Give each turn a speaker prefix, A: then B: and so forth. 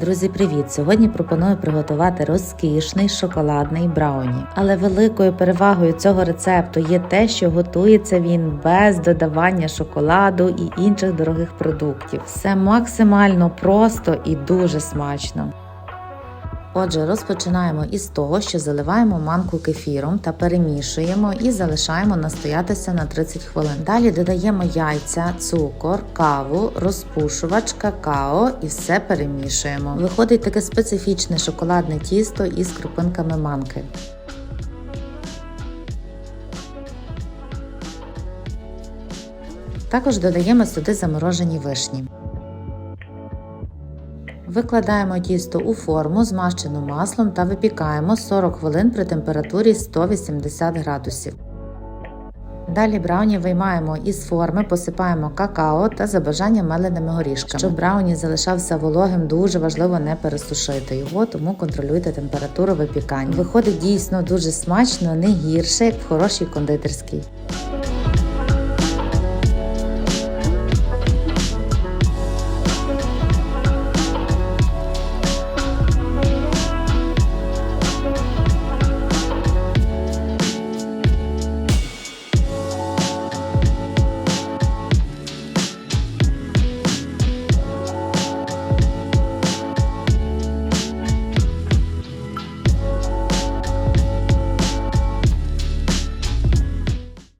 A: Друзі, привіт! Сьогодні пропоную приготувати розкішний шоколадний брауні. Але великою перевагою цього рецепту є те, що готується він без додавання шоколаду і інших дорогих продуктів. Все максимально просто і дуже смачно. Отже, розпочинаємо із того, що заливаємо манку кефіром та перемішуємо і залишаємо настоятися на 30 хвилин. Далі додаємо яйця, цукор, каву, розпушувач, какао і все перемішуємо. Виходить таке специфічне шоколадне тісто із крупинками манки. Також додаємо сюди заморожені вишні. Викладаємо тісто у форму, змащену маслом та випікаємо 40 хвилин при температурі 180 градусів. Далі брауні виймаємо із форми, посипаємо какао та за бажанням меленими горішками. Щоб брауні залишався вологим, дуже важливо не пересушити його, тому контролюйте температуру випікання. Виходить дійсно дуже смачно, не гірше, як в хорошій кондитерській.